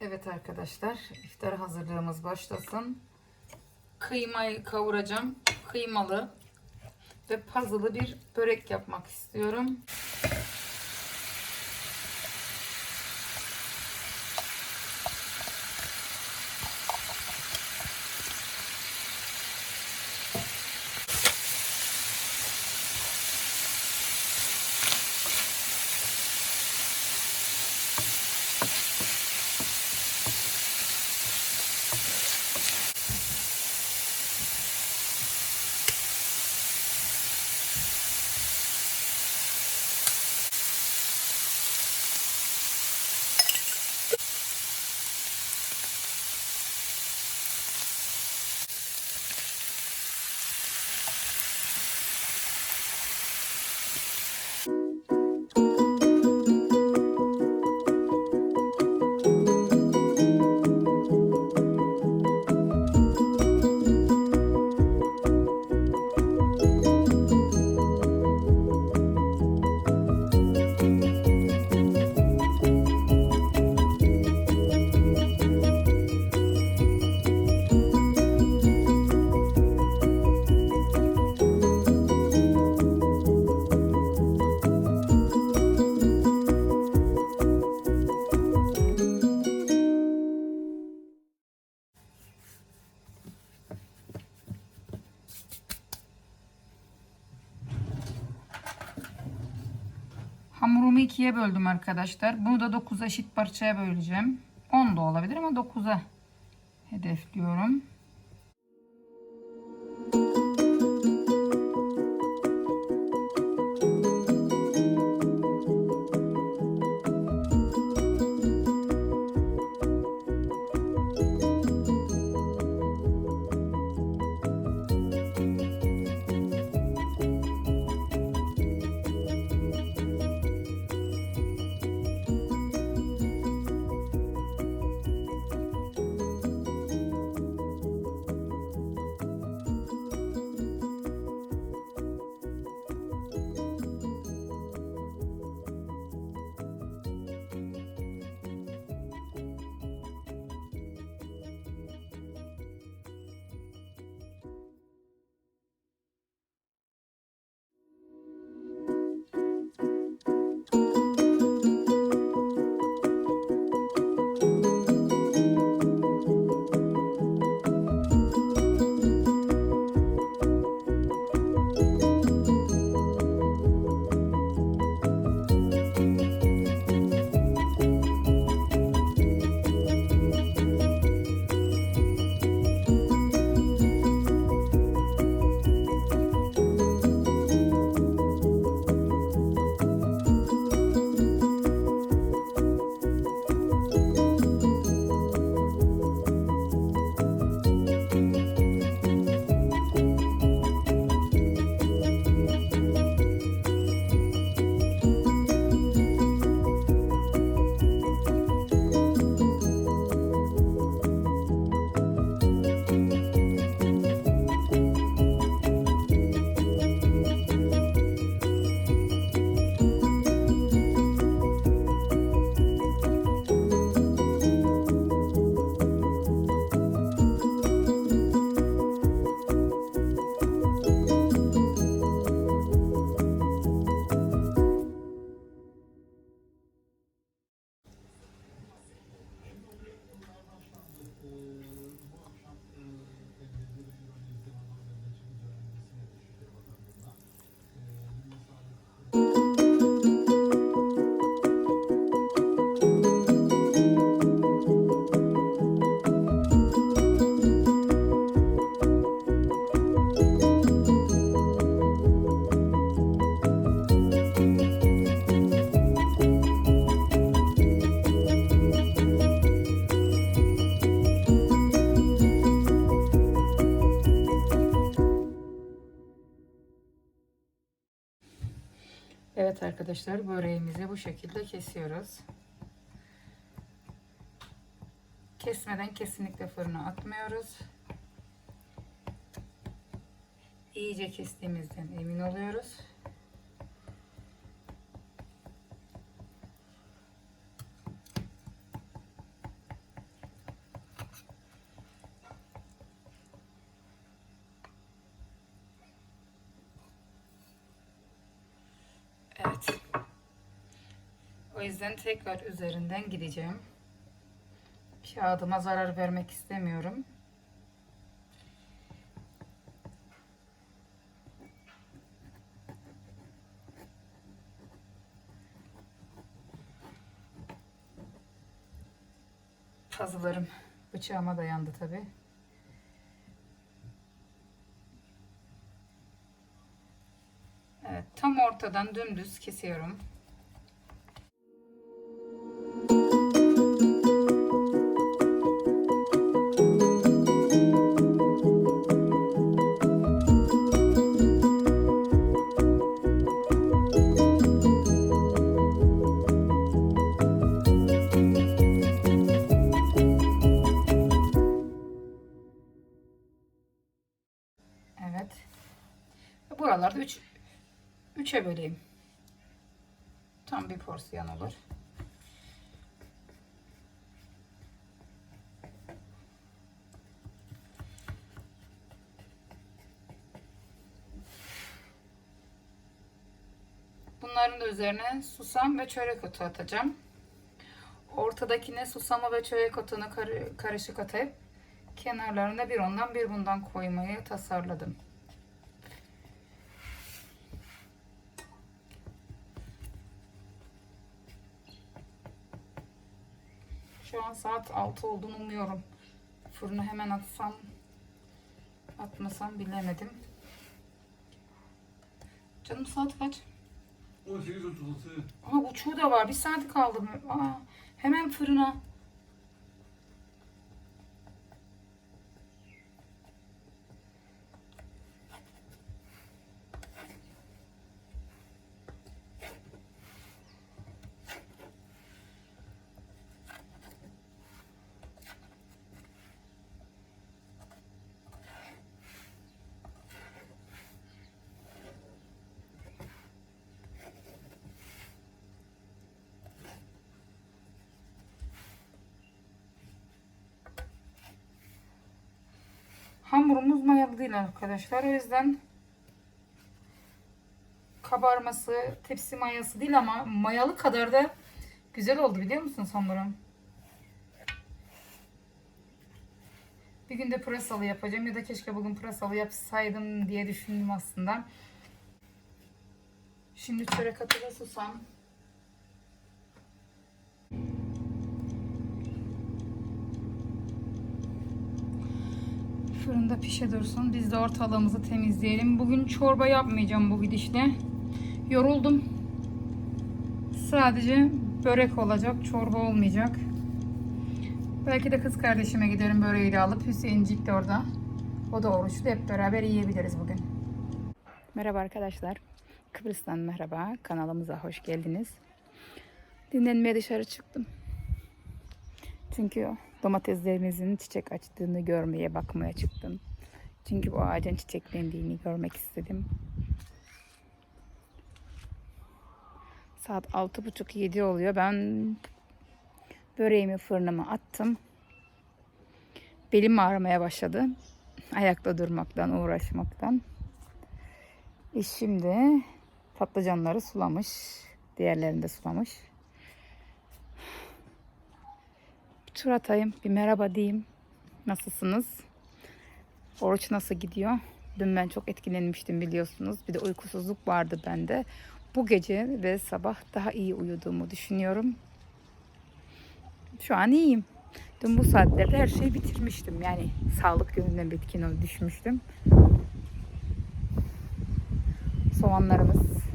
Evet arkadaşlar, iftar hazırlığımız başlasın. Kıymayı kavuracağım. Kıymalı ve pazılı bir börek yapmak istiyorum. Hamurumu ikiye böldüm arkadaşlar. Bunu da 9 eşit parçaya böleceğim. 10 da olabilir ama 9'a hedefliyorum. Arkadaşlar böreğimizi bu şekilde kesiyoruz. Kesmeden kesinlikle fırına atmıyoruz. İyice kestiğimizden emin oluyoruz. O yüzden tekrar üzerinden gideceğim. Kağıdıma zarar vermek istemiyorum. Puzzle'larım bıçağıma dayandı tabi. Evet, tam ortadan dümdüz kesiyorum. Evet. Buralarda 3 üç, 3'e böleyim. Tam bir porsiyon olur. Bunların da üzerine susam ve çörek otu atacağım. Ortadakine susamı ve çörek otunu karı- karışık atıp kenarlarına bir ondan bir bundan koymayı tasarladım. Şu an saat 6 olduğunu umuyorum. Fırına hemen atsam atmasam bilemedim. Canım saat kaç? 18.36. Aa buçuğu da var. Bir saat kaldı. Aa, hemen fırına. Hamurumuz mayalı değil arkadaşlar. O yüzden kabarması tepsi mayası değil ama mayalı kadar da güzel oldu biliyor musunuz hamurum? Bir gün de pırasalı yapacağım ya da keşke bugün pırasalı yapsaydım diye düşündüm aslında. Şimdi çörek atı susam. Fırında pişe dursun. Biz de ortalığımızı temizleyelim. Bugün çorba yapmayacağım bu gidişle. Yoruldum. Sadece börek olacak. Çorba olmayacak. Belki de kız kardeşime giderim böreği de alıp. Hüseyin'cik de orada. O da oruçlu. Hep beraber yiyebiliriz bugün. Merhaba arkadaşlar. Kıbrıs'tan merhaba. Kanalımıza hoş geldiniz. Dinlenmeye dışarı çıktım. Çünkü domateslerimizin çiçek açtığını görmeye, bakmaya çıktım. Çünkü bu ağacın çiçeklendiğini görmek istedim. Saat altı buçuk yedi oluyor. Ben böreğimi fırınıma attım. Belim ağrımaya başladı. Ayakta durmaktan, uğraşmaktan. E şimdi patlıcanları sulamış. Diğerlerini de sulamış. Bir tur atayım, bir merhaba diyeyim. Nasılsınız? Oruç nasıl gidiyor? Dün ben çok etkilenmiştim biliyorsunuz. Bir de uykusuzluk vardı bende. Bu gece ve sabah daha iyi uyuduğumu düşünüyorum. Şu an iyiyim. Dün bu saatlerde her şeyi bitirmiştim. Yani sağlık yönünden bitkin düşmüştüm. Soğanlarımız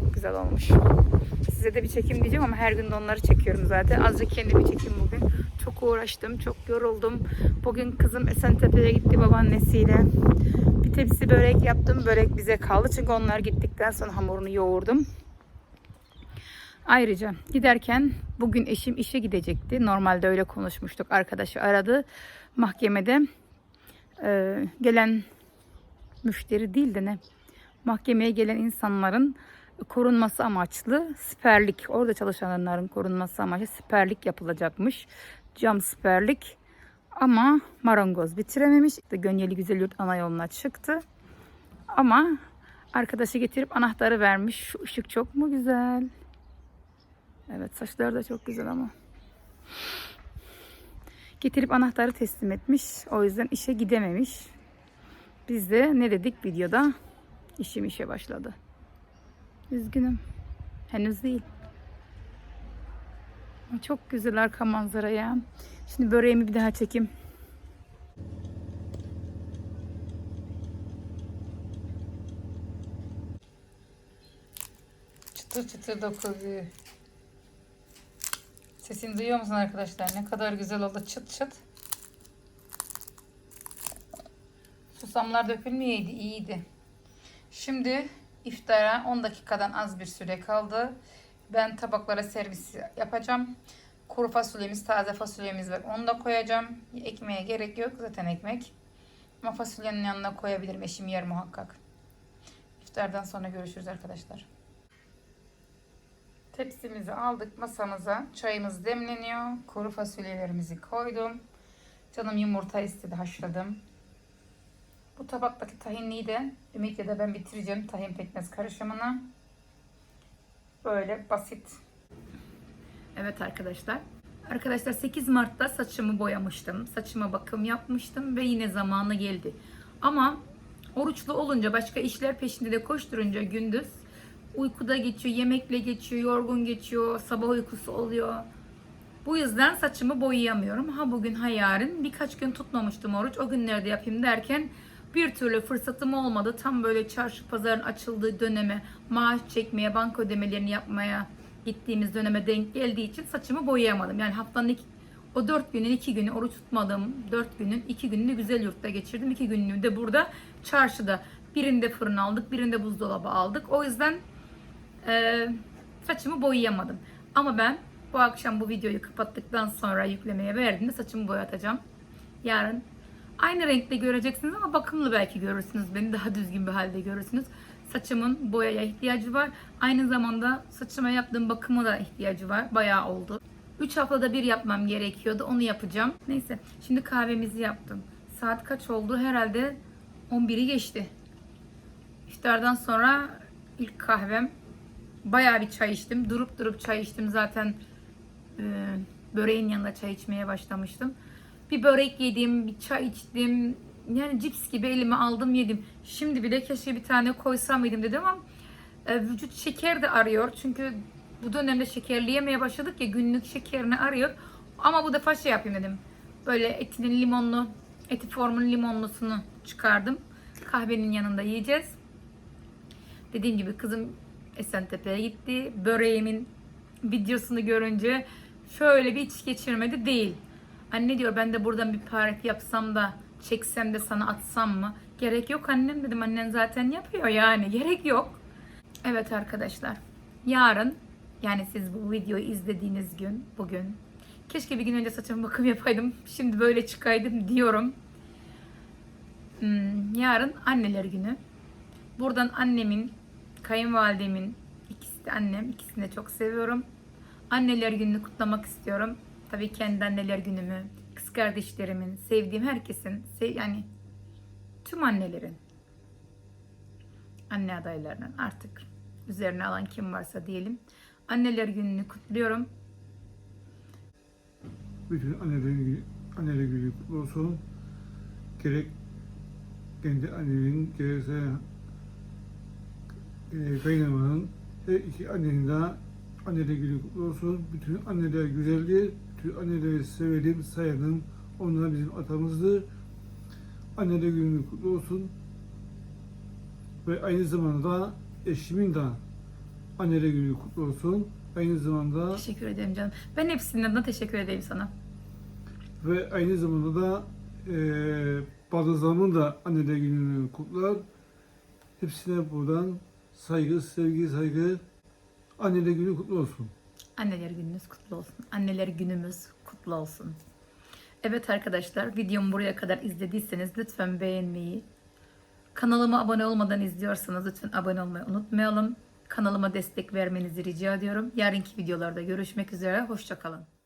çok güzel olmuş. Size de bir çekim diyeceğim ama her gün de onları çekiyorum zaten. Azıcık kendimi çekeyim bugün. Çok uğraştım, çok yoruldum. Bugün kızım Esentepe'ye gitti babaannesiyle. Bir tepsi börek yaptım. Börek bize kaldı çünkü onlar gittikten sonra hamurunu yoğurdum. Ayrıca giderken bugün eşim işe gidecekti. Normalde öyle konuşmuştuk. Arkadaşı aradı mahkemede. Ee, gelen müşteri değil de ne? Mahkemeye gelen insanların korunması amaçlı siperlik, orada çalışanların korunması amaçlı siperlik yapılacakmış. Cam siperlik. Ama marangoz bitirememiş. İşte Gönyeli Güzel Yurt ana yoluna çıktı. Ama arkadaşı getirip anahtarı vermiş. Şu ışık çok mu güzel? Evet saçları da çok güzel ama. Getirip anahtarı teslim etmiş. O yüzden işe gidememiş. Biz de ne dedik videoda? İşim işe başladı. Üzgünüm. Henüz değil. Çok güzel arka manzara ya. Şimdi böreğimi bir daha çekeyim. Çıtır çıtır dokunuyor. Sesini duyuyor musun arkadaşlar? Ne kadar güzel oldu çıt çıt. Susamlar dökülmeyeydi iyiydi. Şimdi iftara 10 dakikadan az bir süre kaldı. Ben tabaklara servis yapacağım. Kuru fasulyemiz, taze fasulyemiz var. Onu da koyacağım. Ekmeğe gerek yok. Zaten ekmek. Ama fasulyenin yanına koyabilirim. Eşim yer muhakkak. İftardan sonra görüşürüz arkadaşlar. Tepsimizi aldık masamıza. Çayımız demleniyor. Kuru fasulyelerimizi koydum. Canım yumurta istedi haşladım. Bu tabaktaki tahinliği de Ümit ya da ben bitireceğim tahin pekmez karışımını. Böyle basit. Evet arkadaşlar. Arkadaşlar 8 Mart'ta saçımı boyamıştım. Saçıma bakım yapmıştım ve yine zamanı geldi. Ama oruçlu olunca başka işler peşinde de koşturunca gündüz uykuda geçiyor, yemekle geçiyor, yorgun geçiyor, sabah uykusu oluyor. Bu yüzden saçımı boyayamıyorum. Ha bugün ha yarın birkaç gün tutmamıştım oruç. O günlerde yapayım derken bir türlü fırsatım olmadı. Tam böyle çarşı pazarın açıldığı döneme maaş çekmeye, banka ödemelerini yapmaya gittiğimiz döneme denk geldiği için saçımı boyayamadım. Yani haftanın iki, o dört günün iki günü oruç tutmadım. Dört günün iki gününü güzel yurtta geçirdim. iki gününü de burada çarşıda. Birinde fırın aldık, birinde buzdolabı aldık. O yüzden e, saçımı boyayamadım. Ama ben bu akşam bu videoyu kapattıktan sonra yüklemeye verdiğimde saçımı boyatacağım. Yarın aynı renkte göreceksiniz ama bakımlı belki görürsünüz. Beni daha düzgün bir halde görürsünüz. Saçımın boyaya ihtiyacı var. Aynı zamanda saçıma yaptığım bakıma da ihtiyacı var. Bayağı oldu. 3 haftada bir yapmam gerekiyordu. Onu yapacağım. Neyse şimdi kahvemizi yaptım. Saat kaç oldu? Herhalde 11'i geçti. İftardan sonra ilk kahvem bayağı bir çay içtim. Durup durup çay içtim. Zaten e, böreğin yanında çay içmeye başlamıştım. Bir börek yedim, bir çay içtim. Yani cips gibi elime aldım yedim. Şimdi bile keşke bir tane koysam yedim dedim ama e, vücut şeker de arıyor. Çünkü bu dönemde şekerli yemeye başladık ya günlük şekerini arıyor. Ama bu defa şey yapayım dedim. Böyle etinin limonlu, eti formun limonlusunu çıkardım. Kahvenin yanında yiyeceğiz. Dediğim gibi kızım Esentepe'ye gitti. Böreğimin videosunu görünce şöyle bir iç geçirmedi değil. Anne diyor ben de buradan bir tarif yapsam da çeksem de sana atsam mı? Gerek yok annem dedim. Annen zaten yapıyor yani. Gerek yok. Evet arkadaşlar. Yarın yani siz bu videoyu izlediğiniz gün bugün keşke bir gün önce saçımı bakım yapaydım. Şimdi böyle çıkaydım diyorum. Hmm, yarın anneler günü. Buradan annemin, kayınvalidemin, ikisi de annem, ikisini de çok seviyorum. Anneler gününü kutlamak istiyorum. Tabii kendi anneler günümü, kız kardeşlerimin, sevdiğim herkesin, yani tüm annelerin, anne adaylarının artık üzerine alan kim varsa diyelim. Anneler gününü kutluyorum. Bütün annelerin günü, anneler günü kutlu olsun. Gerek kendi annemin gerekse e, kaynamanın her iki annenin de anneler günü kutlu olsun. Bütün anneler güzeldir. Bütün anneleri severim, sayarım. Onlar bizim atamızdır. Anneler günü kutlu olsun. Ve aynı zamanda eşimin de anneler günü kutlu olsun. Aynı zamanda Teşekkür ederim canım. Ben hepsinin adına teşekkür edeyim sana. Ve aynı zamanda da e, baldızlarımın da anneler gününü kutlar. Hepsine buradan saygı, sevgi, saygı anneler günü kutlu olsun. Anneler gününüz kutlu olsun. Anneler günümüz kutlu olsun. Evet arkadaşlar videomu buraya kadar izlediyseniz lütfen beğenmeyi, kanalıma abone olmadan izliyorsanız lütfen abone olmayı unutmayalım. Kanalıma destek vermenizi rica ediyorum. Yarınki videolarda görüşmek üzere. Hoşçakalın.